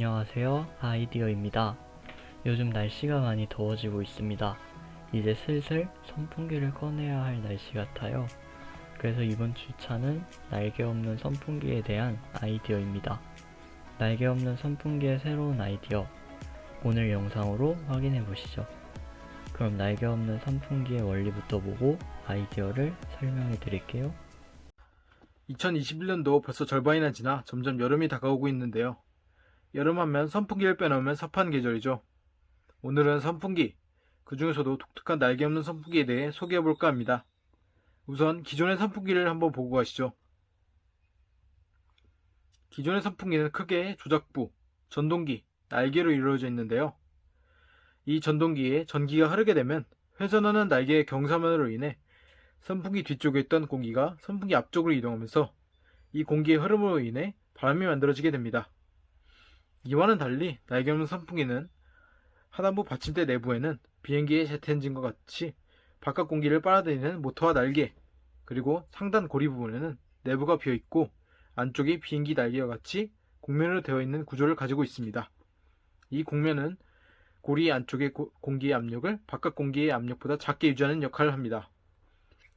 안녕하세요. 아이디어입니다. 요즘 날씨가 많이 더워지고 있습니다. 이제 슬슬 선풍기를 꺼내야 할 날씨 같아요. 그래서 이번 주차는 날개 없는 선풍기에 대한 아이디어입니다. 날개 없는 선풍기의 새로운 아이디어. 오늘 영상으로 확인해 보시죠. 그럼 날개 없는 선풍기의 원리부터 보고 아이디어를 설명해 드릴게요. 2021년도 벌써 절반이나 지나 점점 여름이 다가오고 있는데요. 여름하면 선풍기를 빼놓으면 섭한 계절이죠. 오늘은 선풍기, 그 중에서도 독특한 날개 없는 선풍기에 대해 소개해 볼까 합니다. 우선 기존의 선풍기를 한번 보고 가시죠. 기존의 선풍기는 크게 조작부, 전동기, 날개로 이루어져 있는데요. 이 전동기에 전기가 흐르게 되면 회전하는 날개의 경사면으로 인해 선풍기 뒤쪽에 있던 공기가 선풍기 앞쪽으로 이동하면서 이 공기의 흐름으로 인해 바람이 만들어지게 됩니다. 이와는 달리 날개 없는 선풍기는 하단부 받침대 내부에는 비행기의 제트 엔진과 같이 바깥 공기를 빨아들이는 모터와 날개, 그리고 상단 고리 부분에는 내부가 비어 있고 안쪽이 비행기 날개와 같이 곡면으로 되어 있는 구조를 가지고 있습니다. 이 곡면은 고리 안쪽의 고- 공기의 압력을 바깥 공기의 압력보다 작게 유지하는 역할을 합니다.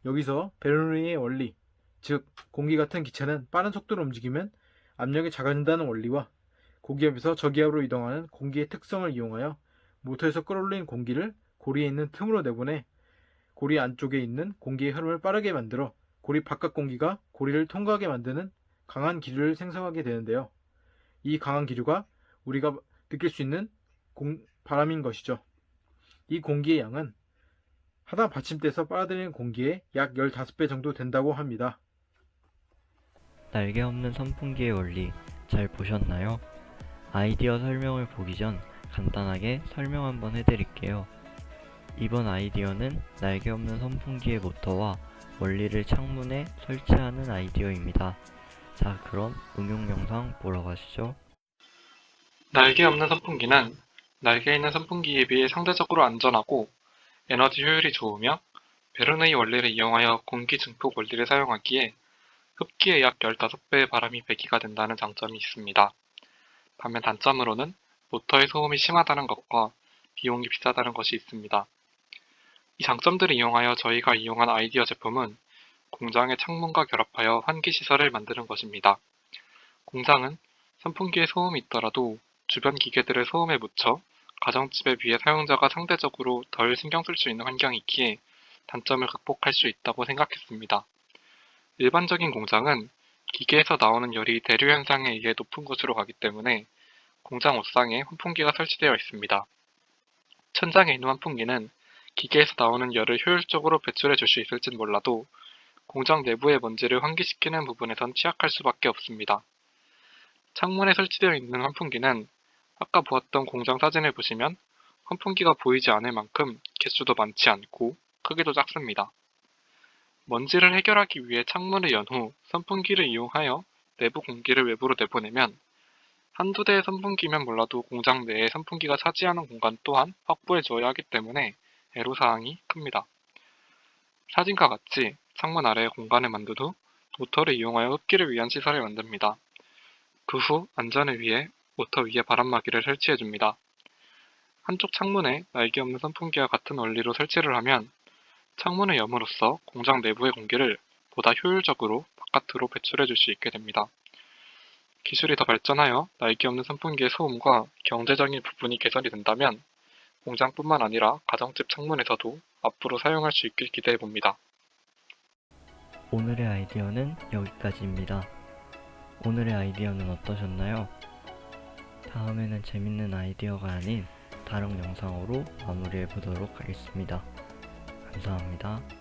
여기서 베르누이의 원리, 즉 공기 같은 기체는 빠른 속도로 움직이면 압력이 작아진다는 원리와 고기압에서 저기압으로 이동하는 공기의 특성을 이용하여 모터에서 끌어올린 공기를 고리에 있는 틈으로 내보내 고리 안쪽에 있는 공기의 흐름을 빠르게 만들어 고리 바깥 공기가 고리를 통과하게 만드는 강한 기류를 생성하게 되는데요. 이 강한 기류가 우리가 느낄 수 있는 공- 바람인 것이죠. 이 공기의 양은 하단 받침대에서 빨아들이는 공기의 약 15배 정도 된다고 합니다. 날개 없는 선풍기의 원리 잘 보셨나요? 아이디어 설명을 보기 전 간단하게 설명 한번 해드릴게요. 이번 아이디어는 날개 없는 선풍기의 모터와 원리를 창문에 설치하는 아이디어입니다. 자, 그럼 응용 영상 보러 가시죠. 날개 없는 선풍기는 날개 있는 선풍기에 비해 상대적으로 안전하고 에너지 효율이 좋으며 베르누이 원리를 이용하여 공기 증폭 원리를 사용하기에 흡기의 약 15배의 바람이 배기가 된다는 장점이 있습니다. 반면 단점으로는 모터의 소음이 심하다는 것과 비용이 비싸다는 것이 있습니다. 이 장점들을 이용하여 저희가 이용한 아이디어 제품은 공장의 창문과 결합하여 환기 시설을 만드는 것입니다. 공장은 선풍기에 소음이 있더라도 주변 기계들을 소음에 묻혀 가정집에 비해 사용자가 상대적으로 덜 신경 쓸 수 있는 환경이 있기에 단점을 극복할 수 있다고 생각했습니다. 일반적인 공장은 기계에서 나오는 열이 대류 현상에 의해 높은 곳으로 가기 때문에 공장 옥상에 환풍기가 설치되어 있습니다. 천장에 있는 환풍기는 기계에서 나오는 열을 효율적으로 배출해 줄 수 있을진 몰라도 공장 내부의 먼지를 환기시키는 부분에선 취약할 수밖에 없습니다. 창문에 설치되어 있는 환풍기는 아까 보았던 공장 사진을 보시면 환풍기가 보이지 않을 만큼 개수도 많지 않고 크기도 작습니다. 먼지를 해결하기 위해 창문을 연 후 선풍기를 이용하여 내부 공기를 외부로 내보내면 한두 대의 선풍기면 몰라도 공장 내에 선풍기가 차지하는 공간 또한 확보해 줘야 하기 때문에 애로사항이 큽니다. 사진과 같이 창문 아래에 공간을 만든 후 모터를 이용하여 흡기를 위한 시설을 만듭니다. 그 후 안전을 위해 모터 위에 바람막이를 설치해 줍니다. 한쪽 창문에 날개 없는 선풍기와 같은 원리로 설치를 하면 창문을 염으로써 공장 내부의 공기를 보다 효율적으로 바깥으로 배출해 줄 수 있게 됩니다. 기술이 더 발전하여 날개 없는 선풍기의 소음과 경제적인 부분이 개선이 된다면 공장뿐만 아니라 가정집 창문에서도 앞으로 사용할 수 있길 기대해 봅니다. 오늘의 아이디어는 여기까지입니다. 오늘의 아이디어는 어떠셨나요? 다음에는 재밌는 아이디어가 아닌 다른 영상으로 마무리해 보도록 하겠습니다. 감사합니다.